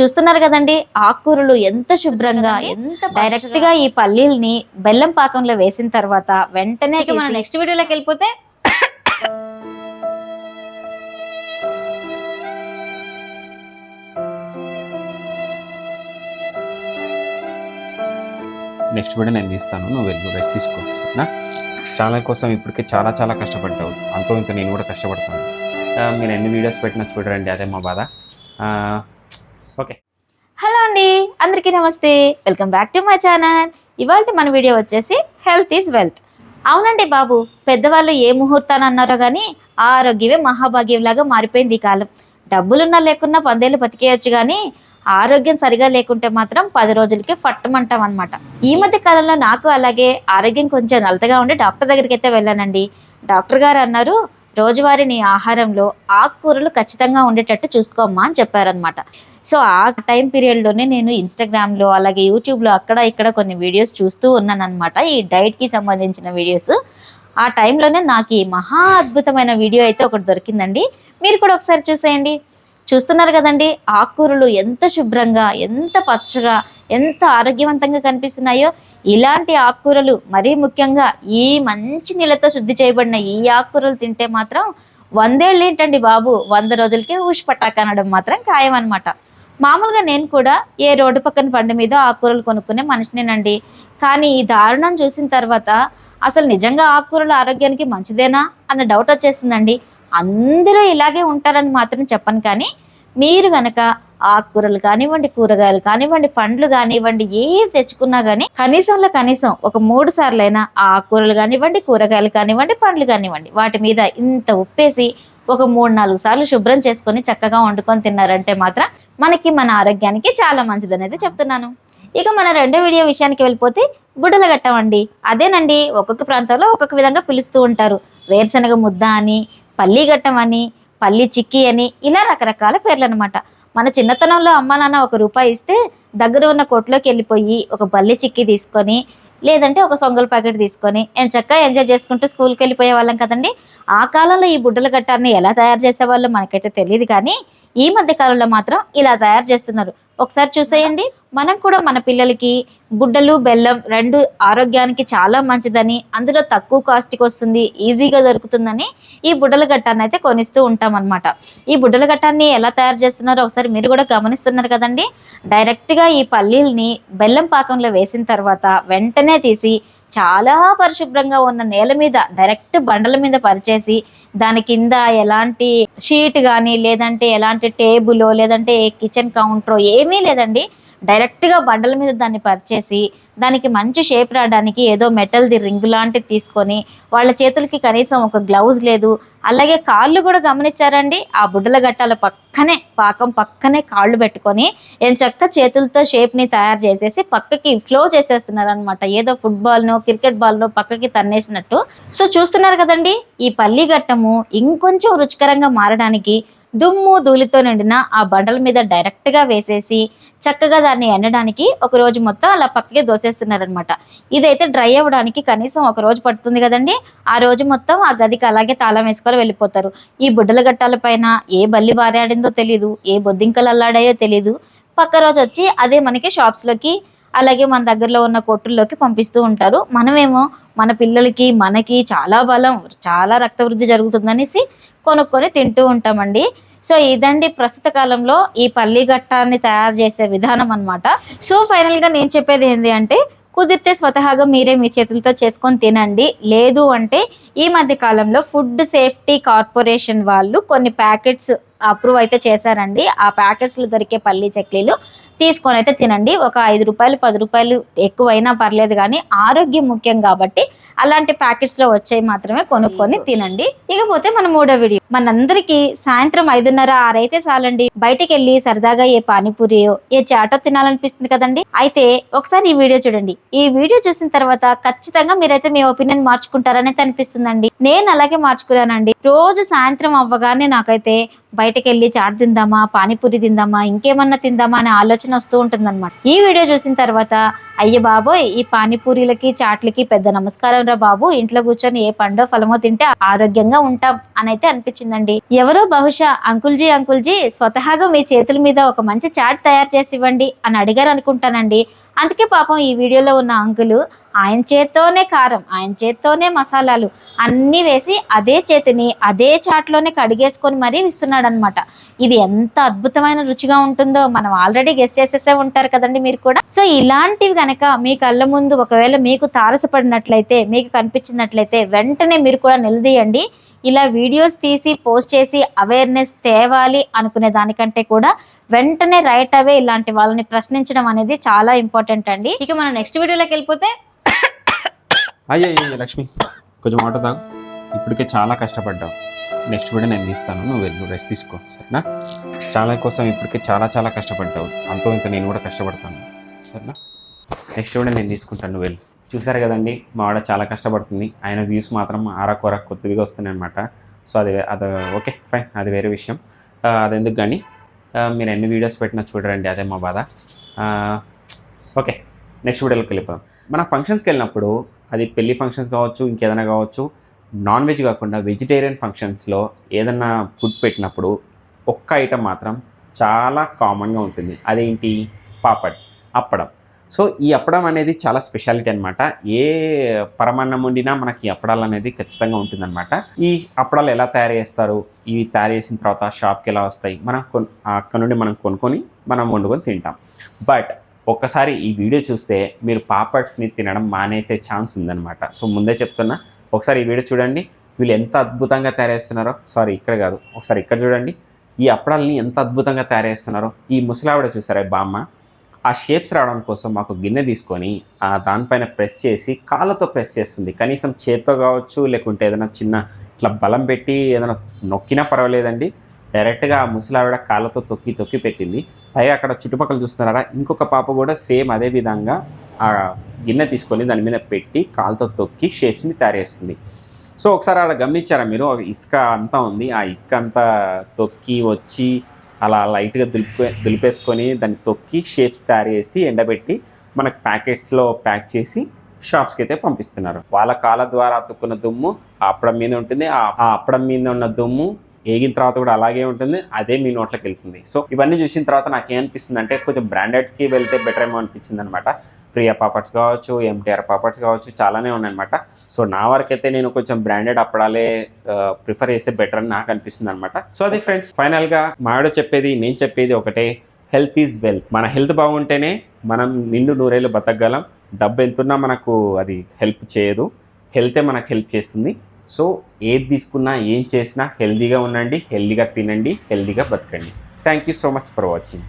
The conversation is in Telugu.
చూస్తున్నారు కదండి ఆకుకూరలు ఎంత శుభ్రంగా ఎంత డైరెక్ట్గా ఈ పల్లీల్ని బెల్లం పాకంలో వేసిన తర్వాత వెంటనే మనం నెక్స్ట్ వీడియోలోకి వెళ్ళిపోతే నెక్స్ట్ వీడియో నేను తీస్తాను. నువ్వు వెళ్ళి రెస్ట్ తీసుకో సరేనా? ఛానల్ కోసం ఇప్పటికే చాలా చాలా కష్టపడ్డావు. అంతో ఇంత నేను కూడా కష్టపడతాను. ఆ, మీరు ఎన్ని వీడియోస్ పెట్టినా చూడరండి అదే మా బాధ. ఆ, ఓకే. హలో అండి అందరికీ నమస్తే. Welcome back to my channel. ఇవాళ మన వీడియో వచ్చేసి హెల్త్ ఈజ్ వెల్త్. అవునండి బాబు పెద్దవాళ్ళు ఏ ముహూర్తాన్ని అన్నారో కానీ ఆరోగ్యమే మహాభాగ్యంలాగా మారిపోయింది ఈ కాలం. డబ్బులున్నా లేకున్నా పందేళ్ళు బతికేయచ్చు కానీ ఆరోగ్యం సరిగా లేకుంటే మాత్రం పది రోజులకి ఫట్టమంటాం అనమాట ఈ మధ్య కాలంలో నాకు అలాగే ఆరోగ్యం కొంచెం నలతగా ఉండి డాక్టర్ దగ్గరికి అయితే వెళ్ళానండి. డాక్టర్ గారు అన్నారు రోజువారీ నీ ఆహారంలో ఆకుకూరలు ఖచ్చితంగా ఉండేటట్టు చూసుకోమ్మా అని చెప్పారనమాట సో ఆ టైం పీరియడ్లోనే నేను ఇన్స్టాగ్రామ్లో అలాగే యూట్యూబ్లో అక్కడ ఇక్కడ కొన్ని వీడియోస్ చూస్తూ ఉన్నాను అనమాట ఈ డైట్కి సంబంధించిన వీడియోస్. ఆ టైంలోనే నాకు ఈ మహా అద్భుతమైన వీడియో అయితే ఒకటి దొరికిందండి. మీరు కూడా ఒకసారి చూసేయండి. చూస్తున్నారు కదండి ఆకుకూరలు ఎంత శుభ్రంగా ఎంత పచ్చగా ఎంత ఆరోగ్యవంతంగా కనిపిస్తున్నాయో. ఇలాంటి ఆకుకూరలు మరీ ముఖ్యంగా ఈ మంచి నీళ్ళతో శుద్ధి చేయబడిన ఈ ఆకుకూరలు తింటే మాత్రం వందేళ్ళు ఏంటండి బాబు? వంద రోజులకే ఊసి పట్టాకనడం మాత్రం ఖాయం అనమాట మామూలుగా నేను కూడా ఏ రోడ్డు పక్కన బండి మీద ఆకుకూరలు కొనుక్కునే మనిషినేనండి. కానీ ఈ దారుణం చూసిన తర్వాత అసలు నిజంగా ఆకుకూరలు ఆరోగ్యానికి మంచిదేనా అన్న డౌట్ వచ్చేసిందండి. అందరూ ఇలాగే ఉంటారని మాత్రం చెప్పను కానీ మీరు గనక ఆకుకూరలు కానివ్వండి కూరగాయలు కానివ్వండి పండ్లు కానివ్వండి ఏ తెచ్చుకున్నా కానీ కనీసంలో కనీసం ఒక మూడు సార్లైనా ఆకుకూరలు కానివ్వండి కూరగాయలు కానివ్వండి పండ్లు కానివ్వండి వాటి మీద ఇంత ఉప్పేసి ఒక మూడు నాలుగు సార్లు శుభ్రం చేసుకొని చక్కగా వండుకొని తిన్నారంటే మాత్రం మనకి మన ఆరోగ్యానికి చాలా మంచిది అనేది చెప్తున్నాను. ఇక మన రెండో వీడియో విషయానికి వెళ్ళిపోతే బుడ్డల గట్టం అండి. అదేనండి ఒక్కొక్క ప్రాంతంలో ఒక్కొక్క విధంగా పిలుస్తూ ఉంటారు. వేరుశనగ ముద్ద అని పల్లి గట్టం అని పల్లి చిక్కీ అని ఇలా రకరకాల పేర్లు అనమాట మన చిన్నతనంలో అమ్మ నాన్న ఒక రూపాయి ఇస్తే దగ్గర ఉన్న కొట్లోకి వెళ్ళిపోయి ఒక బల్లి చిక్కి తీసుకొని లేదంటే ఒక సొంగల ప్యాకెట్ తీసుకొని నేను చక్కగా ఎంజాయ్ చేసుకుంటూ స్కూల్కి వెళ్ళిపోయే వాళ్ళం కదండి. ఆ కాలంలో ఈ బుడ్డల గట్టాన్ని ఎలా తయారు చేసేవాళ్ళు మనకైతే తెలియదు కానీ ఈ మధ్య కాలంలో మాత్రం ఇలా తయారు చేస్తున్నారు. ఒకసారి చూసేయండి. మనం కూడా మన పిల్లలకి బుడ్డలు బెల్లం రెండు ఆరోగ్యానికి చాలా మంచిదని అందులో తక్కువ కాస్ట్కి వస్తుంది ఈజీగా దొరుకుతుందని ఈ బుడ్డల గట్టాన్ని అయితే కొనిస్తూ ఉంటాం అనమాట ఈ బుడ్డల గట్టాన్ని ఎలా తయారు చేస్తున్నారో ఒకసారి మీరు కూడా గమనిస్తున్నారు కదండి. డైరెక్ట్గా ఈ పల్లీల్ని బెల్లం పాకంలో వేసిన తర్వాత వెంటనే తీసి చాలా పరిశుభ్రంగా ఉన్న నేల మీద డైరెక్ట్ బండల మీద పరిచేసి దాని కింద ఎలాంటి షీట్ కానీ లేదంటే ఎలాంటి టేబుల్ లేదంటే కిచెన్ కౌంటర్ ఏమీ లేదండి. డైరెక్ట్గా బండల మీద దాన్ని పరిచేసి దానికి మంచి షేప్ రావడానికి ఏదో మెటల్ది రింగ్ లాంటిది తీసుకొని వాళ్ళ చేతులకి కనీసం ఒక గ్లౌజ్ లేదు. అలాగే కాళ్ళు కూడా గమనించారండి. ఆ బుడ్డల గట్టాల పక్కనే పాకం పక్కనే కాళ్ళు పెట్టుకొని ఏం చక్క చేతులతో షేప్ని తయారు చేసేసి పక్కకి ఫ్లో చేసేస్తున్నారు అనమాట ఏదో ఫుట్బాల్నో క్రికెట్ బాల్నో పక్కకి తన్నేసినట్టు. సో చూస్తున్నారు కదండి ఈ పల్లి గట్టము ఇంకొంచెం రుచికరంగా మారడానికి దుమ్ము ధూళితో నిండిన ఆ బండల మీద డైరెక్ట్గా వేసేసి చక్కగా దాన్ని ఎండడానికి ఒక రోజు మొత్తం అలా పక్కకి దోసేస్తున్నారనమాట ఇదైతే డ్రై అవ్వడానికి కనీసం ఒక రోజు పడుతుంది కదండి. ఆ రోజు మొత్తం ఆ గదికి అలాగే తాళం వేసుకొని వెళ్ళిపోతారు. ఈ బుడ్డల గట్టాల పైన ఏ బల్లి వారాడిందో తెలియదు ఏ బొద్దింకలు అల్లాడాయో తెలియదు పక్క రోజు వచ్చి అదే మనకి షాప్స్లోకి అలాగే మన దగ్గరలో ఉన్న కొట్టుల్లోకి పంపిస్తూ ఉంటారు. మనమేమో మన పిల్లలకి మనకి చాలా బలం చాలా రక్త వృద్ధి జరుగుతుందనేసి కొనుక్కొని తింటూ ఉంటామండి. సో ఇదండి ప్రస్తుత కాలంలో ఈ పల్లి గట్టాన్ని తయారు చేసే విధానం అన్నమాట. సో ఫైనల్గా నేను చెప్పేది ఏంటి అంటే కుదిరితే స్వతహాగా మీరే మీ చేతులతో చేసుకొని తినండి. లేదు అంటే ఈ మధ్య కాలంలో ఫుడ్ సేఫ్టీ కార్పొరేషన్ వాళ్ళు కొన్ని ప్యాకెట్స్ అప్రూవ్ అయితే చేశారండి. ఆ ప్యాకెట్స్లో దొరికే పల్లి చెక్లీలు తీసుకొని అయితే తినండి. ఒక ఐదు రూపాయలు పది రూపాయలు ఎక్కువైనా పర్లేదు కానీ ఆరోగ్యం ముఖ్యం కాబట్టి అలాంటి ప్యాకెట్స్లో వచ్చేవి మాత్రమే కొనుక్కొని తినండి. ఇకపోతే మన మూడో వీడియో. మనందరికీ సాయంత్రం ఐదున్నర ఆరైతే చాలండి. బయటికి వెళ్ళి సరదాగా ఏ పానీపూరియో ఏ చాటో తినాలనిపిస్తుంది కదండి. అయితే ఒకసారి ఈ వీడియో చూడండి. ఈ వీడియో చూసిన తర్వాత ఖచ్చితంగా మీరైతే మీ ఒపీనియన్ మార్చుకుంటారని అయితే అనిపిస్తుందండి. నేను అలాగే మార్చుకున్నానండి. రోజు సాయంత్రం అవ్వగానే నాకైతే బయటకు వెళ్ళి చాట్ తిందామా పానీపూరి తిందామా ఇంకేమన్నా తిందామా అనే ఆలోచన వస్తూ ఉంటుందన్నమాట. ఈ వీడియో చూసిన తర్వాత అయ్య బాబోయ్ ఈ పానీపూరీలకి చాట్లకి పెద్ద నమస్కారం రా బాబు ఇంట్లో కూర్చొని ఏ పండో ఫలమో తింటే ఆరోగ్యంగా ఉంటాం అని అయితే అనిపించిందండి. ఎవరో బహుశా అంకుల్జీ అంకుల్జీ స్వతహాగా మీ చేతుల మీద ఒక మంచి చాట్ తయారు చేసి ఇవ్వండి అని అడిగారు అనుకుంటానండి అందుకే పాపం ఈ వీడియోలో ఉన్న అంకులు ఆయన చేత్తోనే కారం ఆయన చేత్తోనే మసాలాలు అన్నీ వేసి అదే చేతిని అదే చాట్లోనే కడిగేసుకొని మరీ ఇస్తున్నాడు అనమాట ఇది ఎంత అద్భుతమైన రుచిగా ఉంటుందో మనం ఆల్రెడీ గెస్ట్ చేసేసే ఉంటారు కదండి మీరు కూడా. సో ఇలాంటివి కనుక మీ కళ్ళ ముందు ఒకవేళ మీకు తారసపడినట్లయితే మీకు కనిపించినట్లయితే వెంటనే మీరు కూడా నిలదీయండి. ఇలా వీడియోస్ తీసి పోస్ట్ చేసి అవేర్నెస్ తేవాలి అనుకునే దానికంటే కూడా వెంటనే రైట్ అవే ఇలాంటి వాళ్ళని ప్రశ్నించడం అనేది చాలా ఇంపార్టెంట్ అండి. ఇక మనం నెక్స్ట్ వీడియోలోకి వెళ్ళిపోతే అయ్యే లక్ష్మి కొంచెం వాటర్ తాగు. ఇప్పటికే చాలా కష్టపడ్డావు. నెక్స్ట్ వీడియో నేను తీస్తాను. నువ్వు వెళ్ళి రెస్ట్ తీసుకో సరేనా? చాలా కోసం ఇప్పటికే చాలా చాలా కష్టపడ్డావు. అంతో ఇంకా నేను కూడా కష్టపడతాను. సరేనా? నెక్స్ట్ కూడా నేను తీసుకుంటాను నువ్వు వెళ్ళి. చూసారు కదండి మా వాడ చాలా కష్టపడుతుంది. ఆయన వ్యూస్ మాత్రం ఆరకూర కొత్తవిగా వస్తున్నాయి అనమాట సో అది అది ఓకే ఫైన్ అది వేరే విషయం. Uh, అది ఎందుకు కానీ uh, మీరు ఎన్ని వీడియోస్ పెట్టినా చూడరండి అదే మా బాధ. Uh, ఓకే నెక్స్ట్ వీడియోలోకి వెళ్ళిపోదాం. మన ఫంక్షన్స్కి వెళ్ళినప్పుడు అది పెళ్ళి ఫంక్షన్స్ కావచ్చు ఇంకేదైనా కావచ్చు నాన్ వెజ్ కాకుండా వెజిటేరియన్ ఫంక్షన్స్లో ఏదైనా ఫుడ్ పెట్టినప్పుడు ఒక్క ఐటమ్ మాత్రం చాలా కామన్గా ఉంటుంది. అదేంటి? పాపడ్ అప్పడం. సో ఈ అప్పడం అనేది చాలా స్పెషాలిటీ అనమాట ఏ పరమాన్నం వండినా మనకి ఈ అప్పడాలు అనేది ఖచ్చితంగా ఉంటుందన్నమాట. ఈ అప్పడాలు ఎలా తయారు చేస్తారు? ఇవి తయారు చేసిన తర్వాత షాప్కి ఎలా వస్తాయి? మనం కొన్ అక్కడ నుండి మనం కొనుక్కొని మనం వండుకొని తింటాం. బట్ ఒక్కసారి ఈ వీడియో చూస్తే మీరు పాపడ్స్ని తినడం మానేసే ఛాన్స్ ఉందన్నమాట. సో ముందే చెప్తున్నా ఒకసారి ఈ వీడియో చూడండి. వీళ్ళు ఎంత అద్భుతంగా తయారు చేస్తున్నారో సారీ ఇక్కడ కాదు ఒకసారి ఇక్కడ చూడండి. ఈ అప్పడాలని ఎంత అద్భుతంగా తయారు చేస్తున్నారో. ఈ ముసలావిడ చూసారా బామ్మ? ఆ షేప్స్ రావడం కోసం మాకు గిన్నె తీసుకొని దానిపైన ప్రెస్ చేసి కాళ్ళతో ప్రెస్ చేస్తుంది. కనీసం చేత్తో కావచ్చు లేకుంటే ఏదైనా చిన్న ఇట్లా బలం పెట్టి ఏదైనా నొక్కినా పర్వాలేదండి. డైరెక్ట్గా ఆ ముసలావిడ కాళ్ళతో తొక్కి తొక్కి పెట్టింది. పైగా అక్కడ చుట్టుపక్కల చూస్తున్నారా ఇంకొక పాప కూడా సేమ్ అదే విధంగా ఆ గిన్నె తీసుకొని దాని మీద పెట్టి కాళ్ళతో తొక్కి షేప్స్ని తయారు చేస్తుంది. సో ఒకసారి అక్కడ గమనించారా మీరు? ఇసుక అంతా ఉంది. ఆ ఇసుక అంతా తొక్కి వచ్చి అలా లైట్గా దులిపే దులిపేసుకొని దాన్ని తొక్కి షేప్స్ తయారు చేసి ఎండబెట్టి మనకు ప్యాకెట్స్లో ప్యాక్ చేసి షాప్స్కి అయితే పంపిస్తున్నారు. వాళ్ళ కాళ్ళ ద్వారా అతుక్కున్న దుమ్ము ఆ అప్పడం మీద ఉంటుంది. ఆ ఆ అప్పడం మీద ఉన్న దుమ్ము ఏగిన తర్వాత కూడా అలాగే ఉంటుంది. అదే మీ నోట్లోకి వెళ్తుంది. సో ఇవన్నీ చూసిన తర్వాత నాకు ఏమనిపిస్తుంది అంటే కొంచెం బ్రాండెడ్కి వెళ్తే బెటర్ ఏమో అనిపించింది అనమాట ప్రియా పాపట్స్ కావచ్చు ఎంటీఆర్ పాపట్స్ కావచ్చు చాలానే ఉన్నాయన్నమాట. సో నా వరకైతే నేను కొంచెం బ్రాండెడ్ అప్పడాలే ప్రిఫర్ చేస్తే బెటర్ అని నాకు అనిపిస్తుంది అనమాట సో అది ఫ్రెండ్స్ ఫైనల్గా మావిడ చెప్పేది నేను చెప్పేది ఒకటే హెల్త్ ఈజ్ వెల్త్. మన హెల్త్ బాగుంటేనే మనం నిండు నూరేళ్ళు బతకగలం. డబ్బు ఎంతున్నా మనకు అది హెల్ప్ చేయదు. హెల్తే మనకు హెల్ప్ చేస్తుంది. సో ఏది తీసుకున్నా ఏం చేసినా హెల్తీగా ఉండండి హెల్దీగా తినండి హెల్తీగా బతకండి. Thank you so much for watching.